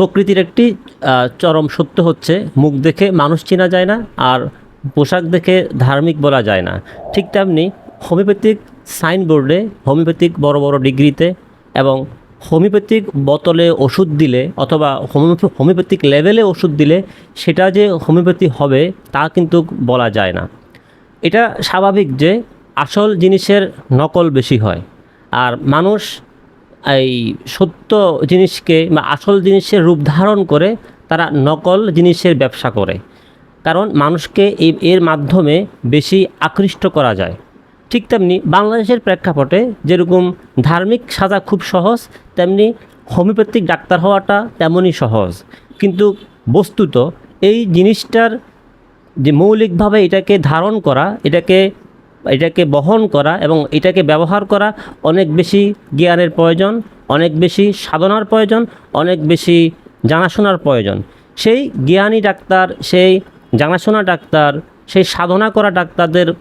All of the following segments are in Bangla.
প্রকৃতির একটি চরম সত্য হচ্ছে, মুখ দেখে মানুষ চেনা যায় না আর পোশাক দেখে ধার্মিক বলা যায় না। ঠিক তেমনি হোমিওপ্যাথিক সাইনবোর্ডে হোমিওপ্যাথিক বড় বড় ডিগ্রিতে এবং হোমিওপ্যাথিক বোতলে ওষুধ দিলে অথবা হোমিওপ্যাথি হোমিওপ্যাথিক লেভেলে ওষুধ দিলে সেটা যে হোমিওপ্যাথি হবে তা কিন্তু বলা যায় না। এটা স্বাভাবিক যে আসল জিনিসের নকল বেশি হয়। আর মানুষ এই সত্য জিনিসকে বা আসল জিনিসের রূপ ধারণ করে তারা নকল জিনিসের ব্যবসা করে। কারণ মানুষকে এই এর মাধ্যমে বেশি আকৃষ্ট করা যায়। ঠিক তেমনি বাংলাদেশের প্রেক্ষাপটে যেরকম ধার্মিক সাজা খুব সহজ, তেমনি হোমিওপ্যাথিক ডাক্তার হওয়াটা তেমনই সহজ। কিন্তু বস্তুত এই জিনিসটার যে মৌলিকভাবে এটাকে ধারণ করা, এটাকে এটাকে বহন করা এবং এটাকে ব্যবহার করা অনেক বেশি জ্ঞানের প্রয়োজন, অনেক বেশি সাধনার প্রয়োজন, অনেক বেশি জানাশোনার প্রয়োজন। সেই জ্ঞানী ডাক্তার, সেই জানাশোনা ডাক্তার, সেই সাধনা করা ডাক্তারদের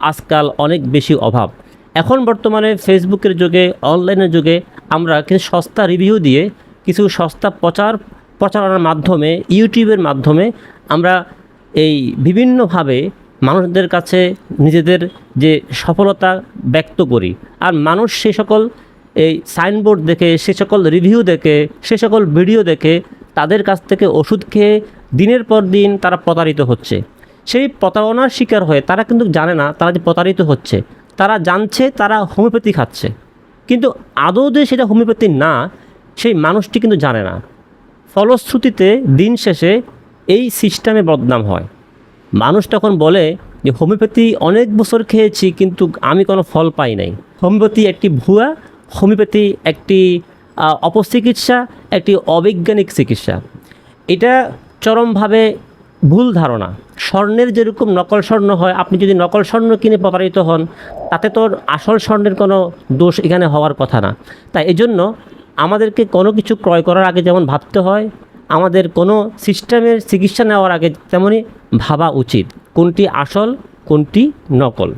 আজকাল অনেক বেশি অভাব। এখন বর্তমানে ফেসবুকের যুগে, অনলাইনের যুগে আমরা কিছু সস্তা রিভিউ দিয়ে কিছু সস্তা প্রচার, প্রচারণার মাধ্যমে, ইউটিউবের মাধ্যমে আমরা এই বিভিন্নভাবে মানুষদের কাছে নিজেদের যে সফলতা ব্যক্ত করি। আর মানুষ সে সকল এই সাইনবোর্ড দেখে, সে সকল রিভিউ দেখে, সে সকল ভিডিও দেখে তাদের কাছ থেকে ওষুধ খেয়ে দিনের পর দিন তারা প্রতারিত হচ্ছে। সেই প্রতারণার শিকার হয়ে তারা কিন্তু জানে না তারা যে প্রতারিত হচ্ছে। তারা জানছে তারা হোমিওপ্যাথি খাচ্ছে। কিন্তু আদৌ যে সেটা হোমিওপ্যাথি না, সেই মানুষটি কিন্তু জানে না। ফলশ্রুতিতে দিন শেষে এই সিস্টেমে বদনাম হয়। মানুষ তখন বলে যে, হোমিওপ্যাথি অনেক বছর খেয়েছি, কিন্তু আমি কোনো ফল পাই নাই। হোমিওপ্যাথি একটি ভুয়া, হোমিওপ্যাথি একটি অপচিকিৎসা, একটি অবৈজ্ঞানিক চিকিৎসা। এটা চরমভাবে ভুল ধারণা। স্বর্ণের যেরকম নকল স্বর্ণ হয়, আপনি যদি নকল স্বর্ণ কিনে প্রতারিত হন, তাতে তোর আসল স্বর্ণের কোনো দোষ এখানে হওয়ার কথা না। তাই এজন্য আমাদেরকে কোনো কিছু ক্রয় করার আগে যেমন ভাবতে হয় আমাদের কোনো সিস্টেমের চিকিৎসা নেওয়ার আগে তেমনই ভাবা উচিত কোনটি আসল কোনটি নকল।